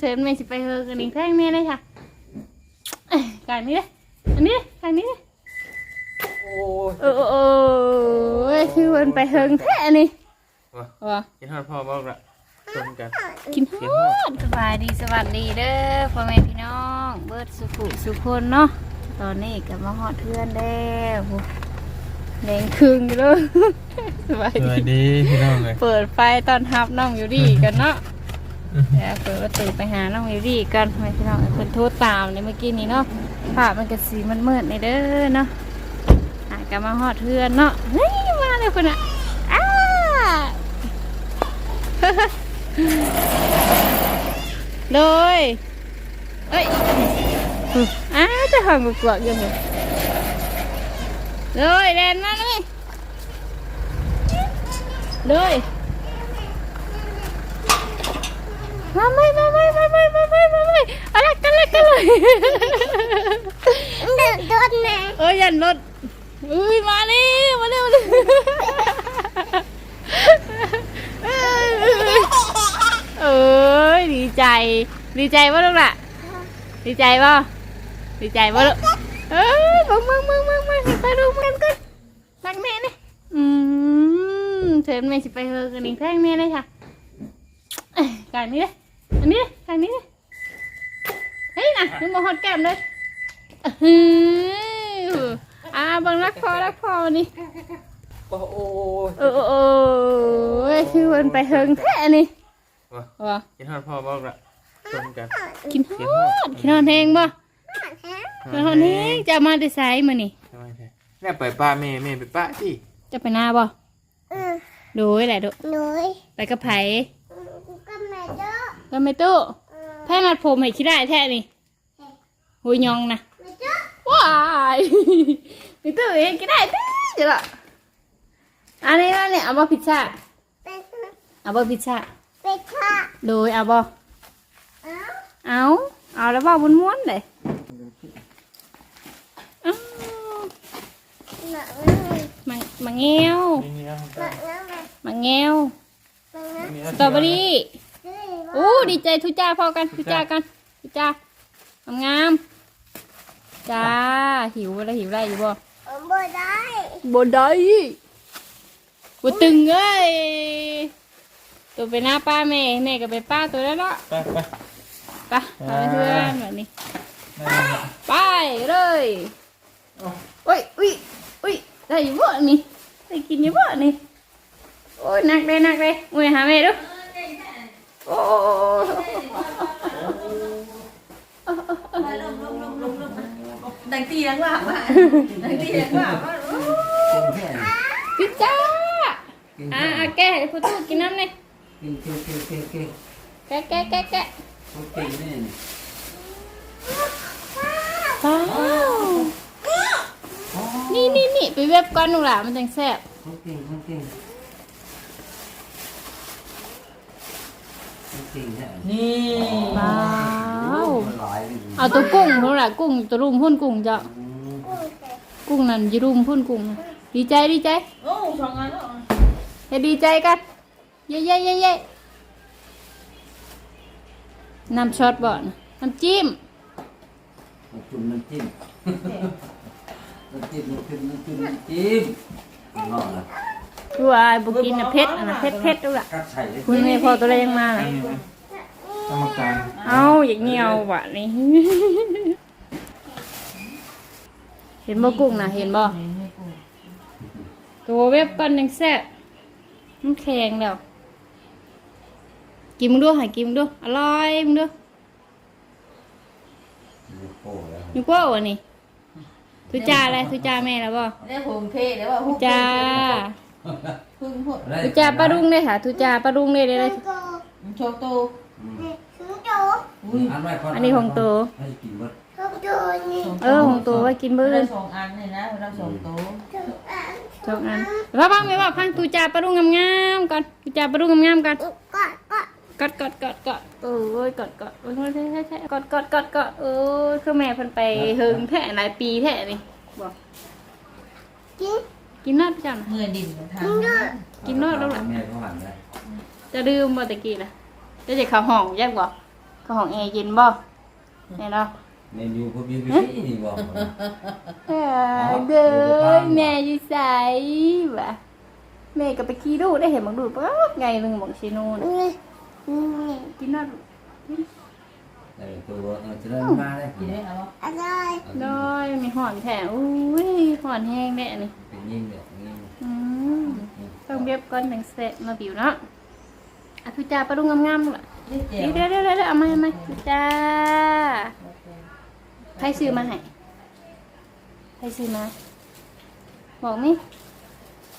เชิญแม่สิไปเฮอกันอีกแท่งแม่เลยค่ะเอ้ยการนี้เลยอันนี้เลยการนี้เลยโอ้ยเออเออเออคือมันไปเฮิงแท้นี่วะว่ะกินทอดพ่อบอกละชมกันกินฮอดสบายดีสวัสดีเด้อพ่อแม่พี่น้อง เบิร์ดสุขุสุคนเนาะตอนนี้ก็มาฮอดเพื่อนแล้วโหแดงคึงอยู่เลยสบายดีวัสดี พี่น้องเลยเปิดไฟตอนฮับน้องอยู่ดีกันเนาะ เดี๋ยวเปิดประตูไปหาน้องอยู่กันพ่อแม่พี่น้องเพิ่นโทรตามในเมื่อกี้นี้เนาะภาพมันก็สีมันมืดในเด้อเนาะหากนมาฮอดเพื่อนเนาะเฮ้ยมาเลยคนน่ะอ้าเลยเอ้ยอ้าจะหังกวกๆอยู่นี่เลยแลนมาเลยเลย มาไม่มาไม่มาไม่มาไม่มาไม่อะไรกันเลยกันเลยเดือดร้อนะเอ้ยยันรถอุ้ยมาเลยมาเลยมาเลยเอ้ยดีใจ ดีใจป่ะลูกล่ะ ดีใจป่ะดีใจป่ะลูกเอ้ยมึงมึงมึงมึงมึงไปดูมึงกันรักแม่นี่อืมเชิญแม่สิไปเฮอกันอีกแท่งแม่เลยค่ะเอ้การนี้เลย อันนี้เลยการนี้เลยเฮ้ยนะนึกมาฮอดแก้มเลยอืออ่าเบังรักพอรักพอวันนี้โอ้โอ้เออเออเออคือมันไปเฮิงแท้นี่ว่ะว่ะกินทอดพ่อบอกละชมกันกินฮอดกินฮอดแหงบ่กินฮอดแหงจะมาได้ไสมื้อนี่ทำไมแท้แม่ไปป้าแม่แม่ไปป้าสิจะไปหน้าบ่เออโดยแหละโดหนุ่ยไปกับไผก็แม่เจ้า ก็ไม่ตู้แพ้นัดผมให้ขี้ได้แท้นี่หุยยองนะแม่เจ้าว้ายไม่ตู้เองขี้ได้แท้จ้ะล่ะอันนี้ว่าเนี่ยเอาบ่พิซซ่าเป็นเอาบ่พิซซ่าเป็นข้าโดยเอาบ่เอ้าเอาเอาแล้วบอกม้วนๆเลยอ้าวหนักนั่งเลยมังมังเงี้ยวนี่นี่เอาหนักนั่งเลยมังเงี้ยวหนักนั่งนี่สตรอเบอรี่เลย อู้ดีใจทุจ้าพอกันทุจ้ากันทุจ้างามๆจ้าหิวอะไรหิวอะไรอยู่บ่ผมบ่ได้บนได้บ่ตึงเอ้ยตัวไปหน้าป้าแม่แม่ก็ไปป้าตัวแล้วเนาะไปไปไปพาเพื่อนแบบนี้นั่นน่ะไปเลยเอาโอ้ยอุ้ยอุ้ยได้อยู่บ่นี่ได้กินอยู่บ่นี่โอ้ยหนักเลยหนักเลยอุ้ยหาแม่ดู โอ้ดังตีดังว่าว่าดังตีดังว่าว่าพี่จ้าอะอะแกะให้พ่อตู้กินน้ำเลยกินเก่งเก่งเก่งเก่งแกะแกะแกะแกะเขาเก่งแน่นี่ว้าวนี่นี่นี่ไปเว็บก่อนหนูล่ะมันจังแซ่บเขาเก่งเขาเก่งเขาเก่งแน่นี่ว้าว มันหลายเลยเอาตัวกุ้งหนูล่ะกุ้งตัวรุมพุ่นกุ้งจ้ะอืมกุ้งนั่นอยีรุมพุ่นกุ้งน่ะดีใจดีใจโอ้สองอันแล้วให้ดีใจกันเย้เย้เย้เย้น้ำช็อตบ่นะน้ำจิ้มน้ำจิ้มน้ำจิ้มน้ำจิ้มน้ำจิ้มน้ำจิ้มน้ำจิ้มนอกละ ดูอะบุกินนะเผ็ดอันนะเผ็ดเผ็ดดูล่ะกัดใส่เลยคุณแม่พอตัวอะไรยังมาล่ะนี่นี่กรรมการเอาอย่างเงี้ยวบ่ะนี่ เห็นบ่กุ้งนะเห็นบ่ตัวเว็บก่อนยังแซ่บมันแข็งแล้ว กินมึงดูให้กินมึงดูอร่อยมึงดูโอ้แล้วอยู่กว่าวันนี้ทุจ้าอะไรทุจ้าแม่แล้วบ่ได้โฮมเทแล้วว่าทุจ้า พึ่งหดทุจ้าป้ารุ่งเลยค่ะทุจ้าป้ารุ่งเลยเลยเลยโตโชว์โตถึงโตอุ้ยอันไว้ก่อันนี้ของโตให้กินหมดถึงโตนี่เออของตัวไว้กินเบื่อได้สองอันเลยนะเราสองโตถึงอ่านจบอันว่าบ้างไหมว่าพังทุจ้าป้ารุ่งงามๆก่อนทุจ้าป้ารุ่งงามๆก่อนก็ก็กอดกอดกอดกอดโอ้ยกอดกอดโอ้ยใช่ใช่ใช่กอดกอดกอดกอดเออคือแม่เพิ่นไปเฮิงแท้หลายปีแท้นี่บอกกิน กินนอดพี่จังเมื่อดินทางกินนอดแล้วล่ะแม่ก็หันได้จะดื่มบ่ตะกี้นะจะจะเข้าห้องแยกบ่ก็ของแอร์เย็นบ่แน่เนาะเมนูพวกนี้ไม่ใช่นี่บอกนะเออเด้อแม่อยู่ไสวะแม่ก็ไปขี่ดูได้เห็นบังดูดปั๊บไงนึงบังชิโน่น่ะนี่นี่กินน่าเออตัวเออจะได้มาเลยกินได้เอาอะไรน้อยมีหอนแถมอุ้ยหอนแห้งแน่นี่เป็น ยิ่งเด็กยิ่งอืมต้องเบียบก้อนแดงเสร็จมาบิวเนาะอะพี่จ้าปลาดุงงามๆล่ะนี่เจียเดี๋ยววเดี๋ยวเดี๋ยวเดี๋ยวเอามาเอามาพี่จ้าใครซื้อมาให้ใครซื้อมา บอกมิ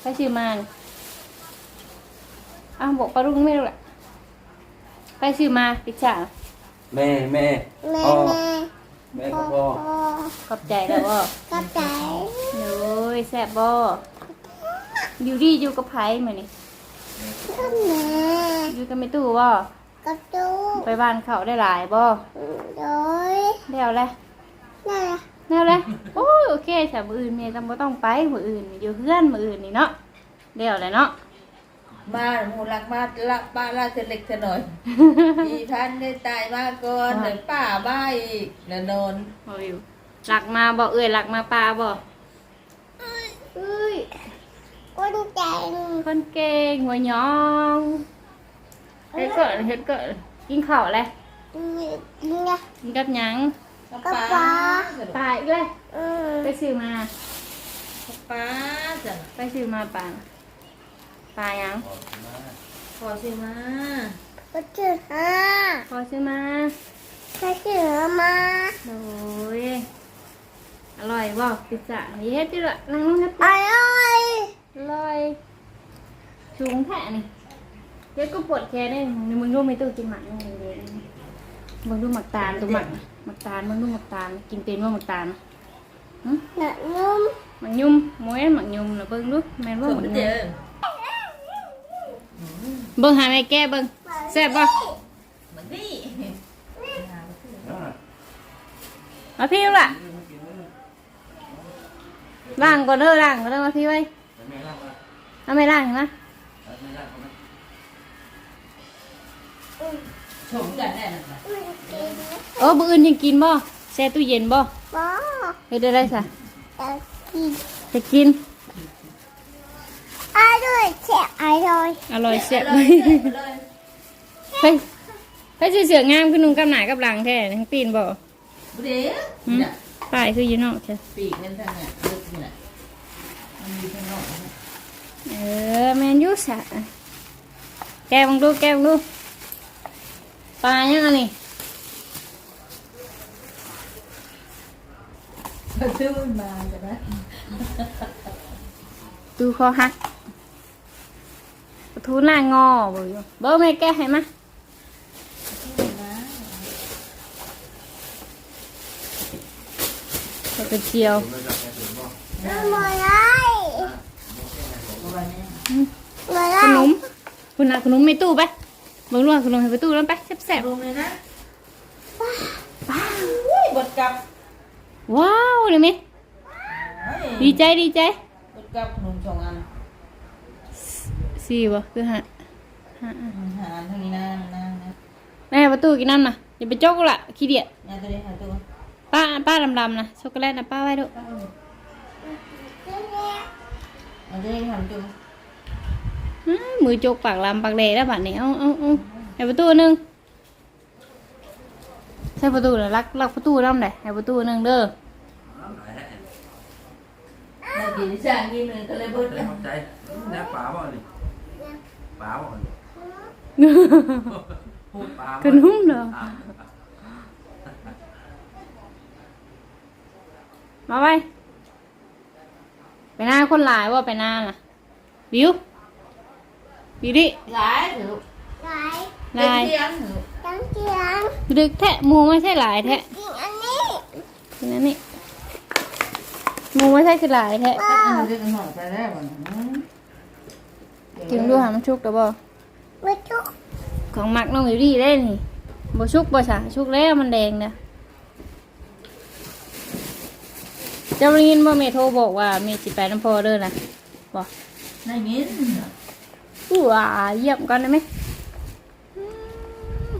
ใครซื้อมานี่อ้าวบอกปลาดุงไม่รู้แหละใครซื้อมาพี่จ้าแม่แม่แม่พ่อแม่แม่พ่ก็อพ่อขอบใจแล้วบ่กระต่ายโอ้ ยแซ่บบ่อยู่ดีอยู่กับไผมื้อนี่ก็แม่อยู่กับแม่ตู้บ่กระตูไปบ้านเขาได้หลายบ่โดยแล้วแหละนั่นแหละแล้วแหละโอ้ยโอเคจ้ะมื้ออื่นแม่ต้องบ่ต้องไปมื้ออื่นอยู่เฮือนมื้ออื่นนี่เนาะแล้วแหละเนาะมาหมูรักมาละป้าละเธอเล็กเธอหน่อยอีพันได้ตายมาก่อนเดี๋ยวป้าบ้าอีกแล้วนอนบ่อยู่หลักมาบ่เอ้ยหลักมาปลาบ่เอ้ยคนใจคนเก่งหัวหยองเฮ็ดเกิดเฮ็ดเกิดกินข้าวอะไรนี่ไงกินกับหยังกับกับป้าป้าปลาอีกเลยอืมไปซื้อมา กับป้าจ้ะไปซื้อมาปลาปลาหยัง ขอสิมาก็เชื่อฮะพอซื้อมาก็เชื่อมาโอ้ยอ ร่อยบ่พิซซ่านี่เฮ็ดดิละนั่งลงเฮ็ดอดิร่อยอร่อยสูงแท้นี่เดี๋ยวก็ปวดแขนได้นี่มึงรู้ไหมตู้กินหมักนี่มึงเด้มึงดูหมักตาลตัวหมักหมักตาลมึงดูหมักตาลกินเป็นว่าหมักตาลหึหนักนุ่มหมักยุ่มมวยหมักยุ่มนะเบิ่งดูแม่นว่าสหมมักเจยุ่มอเบิ่งหาแม่แก้เบิ่งแซ่บบ่เหมือนนี่มาพี่ลูกล่ะ ล้างก่อนเด้อล้างก่อนเด้อมาพี่ไว้เอาไม่ล้างเห็นไหมชมกันแน่นอนเออมื้ออื่นยังกินบ่แช่ตู้เย็นบ่ป้าเฮ็ดได้ได้ซะจะกินจะกินอร่อยแซ่บอร่อยอร่อยแซ่บเลยเลยเฮ้ยเฮ้ยสิเสืองามขึ้นนุ่งกับหนากับหลังแท้ทั้งปีนบ่เดี๋ยวหึเนี่ยป้ายคืออยู่นอกใช่ปีกมันทางเนี่ย ลึกเนี่ยมันมีข้างนอกนะเออแม่นอยู่ซะแก้บังดูแก้บังดูปลายังอันนี้มันซื้อมันมาใช่ไหมดูคอหักปลาทูหน้างอบ่อยู่เบ่แม่แก้ให้มามาปลากระเจียว อร่อยเลยประมาณนี้อร่อยขนมคุณน่ะขนมในตู้ไปเบิ่งดูว่าขนมให้ไปตู้แล้วไปแซ่บรวมเลยนะๆป้าอุ้ยบดกับว้าวเลยไหมดีใจดีใจบดกับขนมสองอันสี่บ่คือหาหาหาทางนี้นะนะนะแม่ประตูกินน้ำนะอย่าไปจกละขี้เดียดงานตัวนี้หาตัวป้าป้าดำๆนะช็อกโกแลตนะป้าไว้ดู เอาตัวนี้ทำตัวอื้อมือจกปากลำปากแหล่แล้วบัดนี้เอาเอาเอาให้ประตูหนึงใช่ประตูเหรอลักลักประตูน้ำเลยให้ประตูหนึงเด้อได้กินที่สั่งกินเลยก็เลยบดใจใจน้ำปลาบ่นี่ปลาบ่นี่พูดปลาขนุ่มเด้อมาไว้ ไปหน้าคนหลายว่าไปหน้าน่ะ วิว วิวดิ หลายถือไหนลายเที่ยงถือจังเจียงดึกแทะหมูไม่ใช่หลายแทะกินอันนี้คือนั่นนี่หมูไม่ใช่คือหลายแทะป้าอันนี้กันหน่อยไปแล้วมันกินดูหามันชุกแต่บ่ไม่ชุกของหมักน้องอยู่ดีได้นี่บ่ชุกบ่สะชุกแล้วมันแดงนะ เจ้าได้ยินบ่เมโทรบอกว่าเมสิไปน้ำพอเด้อนะบ่ในมิ้นอู้ว่าเยี่ยมกันได้ไหมอืม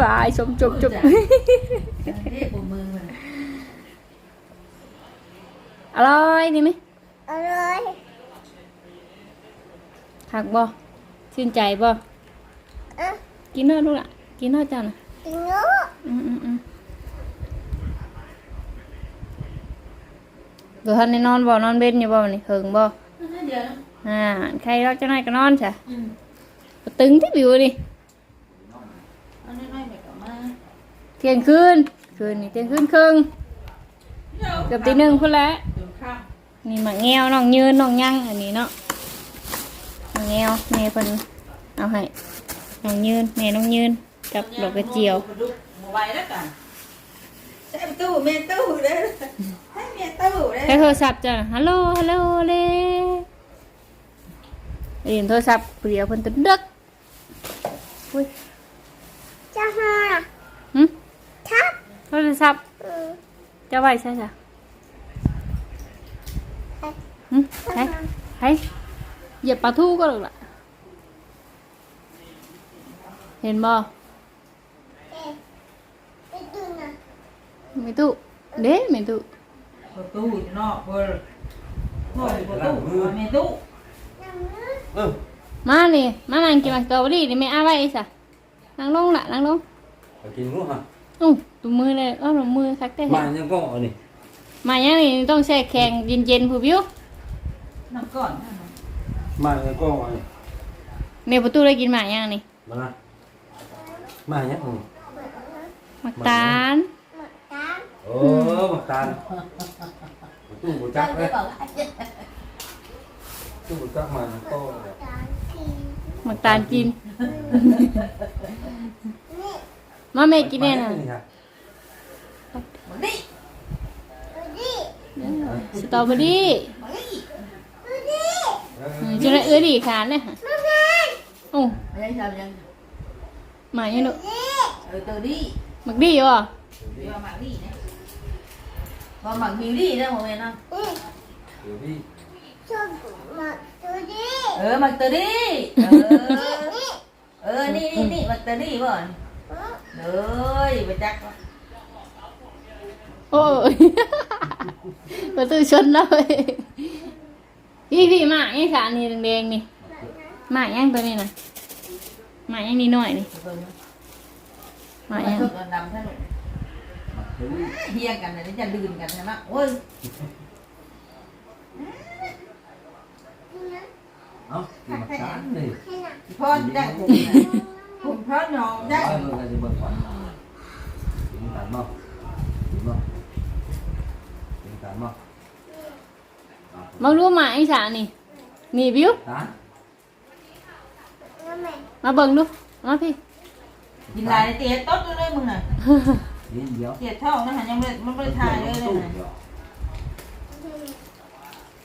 วายชมจบจบเรียกมือมันอร่อยดีไหมอร่อยหักบ่ชื่นใจบ่อะกินเนอะลูกล่ะ กินเนอะจ้าน่ะกินเนื้อ อืมอืมอืมเดี๋ยวท่านได้นอนบ่นอนเบ็ดอยู่บ่นี่เฮิงบ่เดี๋ยวนะอ่าใครรักจะนายก็นอนจ้ะอืมบ่ตึงที่บิวนี่อันนี้ไม่ไปกับมาเที่ยงคืนคืนนี่เที่ยงคืนครึ่งเกือบตีหนึ่งพุ่นแหล้ว เดี๋ยวข้ามนี่หมาแงวน้องยืนน้องยั่งอันนี้เนาะหมาแงวแม่เพิ่นเอาให้น้องยืนแม่น้องยืนกับดอกกระเจียวมาไว้แล้วกันใช้ตู้เมตู้เด้อ ให้เมตู้เด้ใช้โทรศัพท์จ้ะฮัลโหลฮัลโหลเลยเรียนโทรศัพท์เปลี่ยวเพิ่นตึกดึกอุ้ยจะหาหึทับโทรศัพท์อืมจะไว้ใช่จ้ะหึใช่ใช่เหยียบปลาทูก็หรอกล่ะ เห็นบ่เอ๊ะไปดูนะไม่ตู้เด้ไม่ตู้ ประตูนอกเบอร์นอกประตูเมตู้น้ำเนื้อเออมานี่มานั่งกินมักเกาหลีนี่ไม่เอาไว้ซะนั่งลงละนั่งลงไปกินรู้ฮะอู้ตุมือเลยเอ้าตุมือคักแต่มายังก็อันนี้มายังนี่ต้องแช่แข็งเย็นๆผู้บิวน้ำก่อนมายังก็อันนี้แม่ประตูได้กินหมายังนี่มานะมายังอืมมักตาลหมดตาโอ้บักตาลตู้บุจักเลยตู้บุจักมาก็ตาทีมักตาลกินมาแม่กินแน่น่ะนี่ดูดิสตรอเบอรี่จะได้เอื้อดีขานเลยค่ะมาแม่โอ้ม่ได้ทำยังหมายังดุดิเออตัวนี้มักดีบ่เดี๋ยวหมักนี่นะ พอหมักบิวดี้นะผมเองนะนี่เดี๋ยวพี่ชอบมาดูดิเออหมักตัวนี้เออนี่เออนี่นี่นี่หมักตัวนี้บ่อนอืมเลยไปจักโอ้ยประตูชนเลยพี่พี่หมายังขานนี่แดงๆนี่หมายังตัวนี้น่ะหมายังนี่หน่อยนี่หมายังชุดดำท่าน เฮียกันนะนี่จะลืมกันนะโอ้ยเอ้ากินบักตาลนี่ให้หน่ะพ่อได้ผมผมพ่อยอมได้เอาเบิ่งกันสิเบิ่งก่อนกินตาลบ่กินบ่กินตาลบ่มารู้หมาไอ้สานี่นี่บิวตาลน้ำแม่มาเบิ่งดูมาพี่กินลายเตี๋ยต้นเลยมึงน่ะ กินเดียวเตี๋ยท้องนะฮะยังไม่มันไม่ทายเลยเลยนะ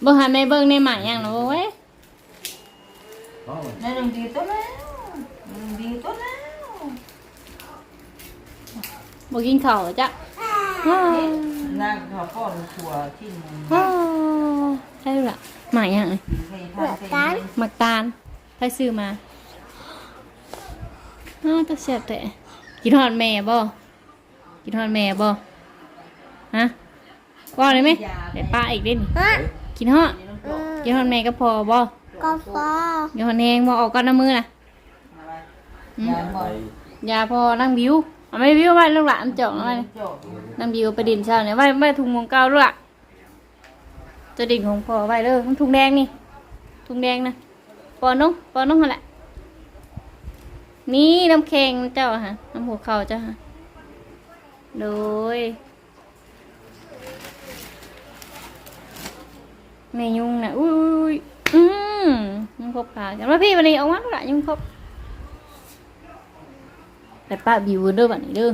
เบิ่งหาแม่เบิ่งในหมายังนะเว้ยเอาไว้นั่นหนึ่งดีต้นแล้วหนึ่งดีต้นแล้วบ่กินข้าวจ้ะฮ่านางขอก้อนขัวที่มึงฮ่าใช่ละหมายังไงให้ทานใส่หมักตาลไปซื้อมาอ้าวตะเสียบแต่กินฮอดแม่บ่ กินฮอดแม่บ่ฮะว่าเลยไหมเดี๋ยวป้าอีกเด่นฮะกินฮอดอืมกินฮอดแม่ก็พอบ่กาแฟกินฮอดแหงบ่ออกก่อนน้ำมือน่ะยานบ่ไปยาพอนั่งบิวเอาไม่บิวไว้ลูกหลานจ่องเอาไว้จบนั่งบิวไปดินเช้าเนี่ยไว้ไว้ถุงมงเก้าลูกละจะดิ่งของพ่อไว้เด้อมันถุงแดงนี่ถุงแดงนะปอนน้องปอนน้องหั่นแหละนี่น้ำแข็งเจ้าฮะน้ำหัวเข่าเจ้าฮะ โดยแม่ยุงนะอุ้ยอืมยุงครบปากกันว่าพี่วันนี้เอามาลูกละยุงครบไปป้าบิวเด้อบัดนี้เด้อ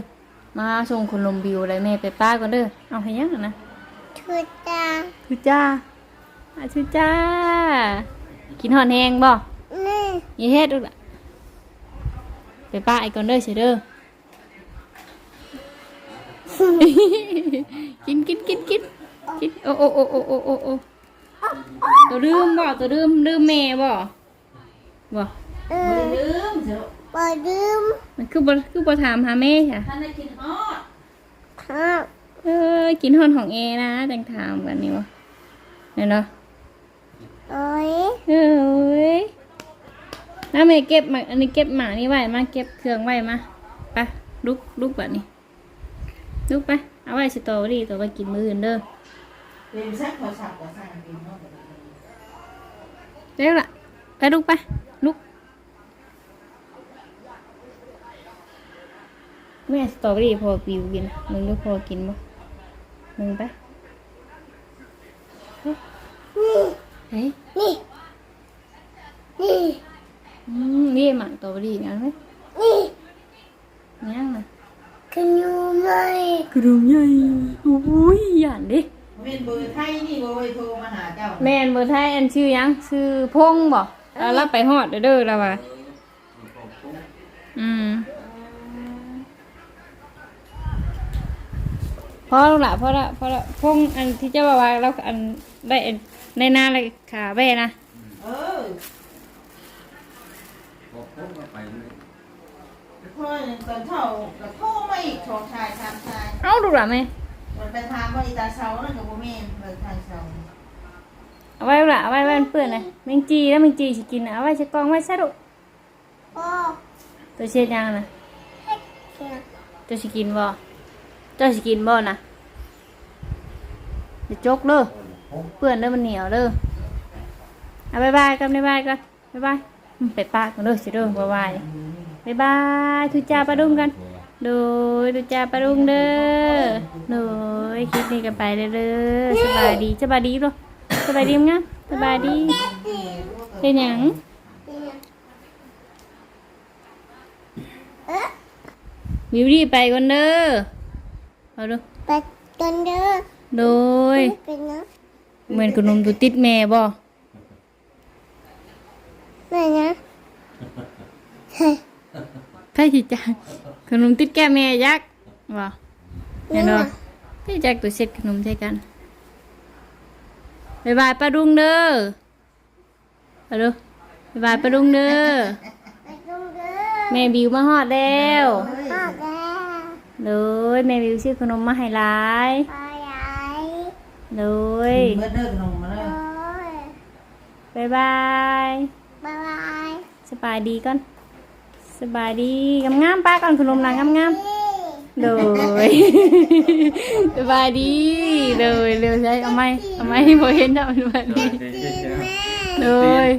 มาส่งคนลมบิวอะไรแม่ไปป้าก่อนเด้อเอาให้ยังนะชุดตาชุจ้าอาชุจ้ากินหอนแหงบ่นี่ยีเฮ็ดดูล่ะไปป้าไอ้ก่อนเด้อเสียเด้อ กินกินกินกินกินโอ้โอ้โอ้โอ้โอ้โอ้โอ้ตัวลืมบ่ตัวลืมลืมแม่บ่บ่เอบ่อได้ลืมเจ้าบอดืมมันคือบ่คือบ่ถามหาแม่ค่ะท่านได้กินฮอดครับเออกินฮอนของเอนะจังถามกันนี่วะเนี่ยเนาะโอ้ยเอ้ยน้าเมย์เก็บมาอันนี้เก็บหมานี่ไว้มาเก็บเครื่องไว้มาไปลุกลุกแบบนี้ ลุกไป เอาไว้สตอรี่ตัวไปกินมื้ออื่นเด้อเป็นซักขอสักขอสั่งกินฮอดเร็วล่ะ ไปลุกไป ลุก แม่สตรอเบอรี่พอปิวกิน มึงดูพอกินบ่มึงไปเฮ้ยนี่ นี่ อืมนี่หมักสตรอเบอรี่งั้นไหมนี่ยังนะ ขนมเลยกระดุมใหญ่โอ้ยหยานดิเม่นเบอร์ไทยนี่บ่ไว้โทรมาหาเจ้าแม่นเบอร์ไทยอันชื่อหยังชื่อพงบ่เอารับไปฮอดเด้อเด้อแล้วว่าอืมพอแล้วล่ะพอละพอละพงอันที่เจ้าว่าว่าเราอันได้อันในหน้าเลยขาแว่นะ เออ บอกพวกก็ไปเลย เพื่อนตอนเช้าก็โทรมาอีกสองชายสามชายเอาดูล่ะแม่มันไปถามว่าอีตาเช้านั่นกับบ่แม่นเปิดทางเช้าเอาไว้ล่ะเอาไว้ไว้มันเปื้อนเลยแมงจีแล้วแมงจีสิกินน่ะเอาไว้ใส่กล่องไว้ซะลูกพ่อตัวเช็ดยังนะเขียนตัวสิกินบ่เจ้าสิกินบ่นะจะจกเด้อเปื่อนเด้อมันเหนียวเด้อเอาบายบายกันบายบายกันบายบายอืมไปปากกันเด้อสิเด้อบายบาย บายบายทุจ้าปลาดุงกัน โดยทุจ้าปลาดุงเด้อโดยคลิปนี้กันไปเด้อเด้อสบายดีสบายดีเด้อสบายดีมั้งสบายดีเป็นหยังเอ๊ะวิวดีไปก่อนเด้อเอาดูไปกันเด้อโดยเป็นนะเหมือนขนมตัวติดแม่บ่ไหนนะเฮ้ย ไพ่สิจ้าขนมติดแก้มแม่ยักษ์บ่เห็นบ่พี่แจ็คตัวเช็ดขนมใช่กันบายบายป้าดุงเด้อเอาดูบายบายป้าดุงเด้อไปกันเด้อแม่บิวมาฮอดแล้วพ่อแกเลยแม่บิวซื้อขนมมาให้หลายไปไหนเลยเบิดเด้อขนมมาโอ้เด้อยบายบายบายบายสบายดีก่อน สบายดีงามๆป้าก่อนขนมนางงามนี่ๆเลยสบายดีเลยเร็วใช่เอาไหมเอาไหมพอเห็นแล้วสบายดีจีนแม่เลย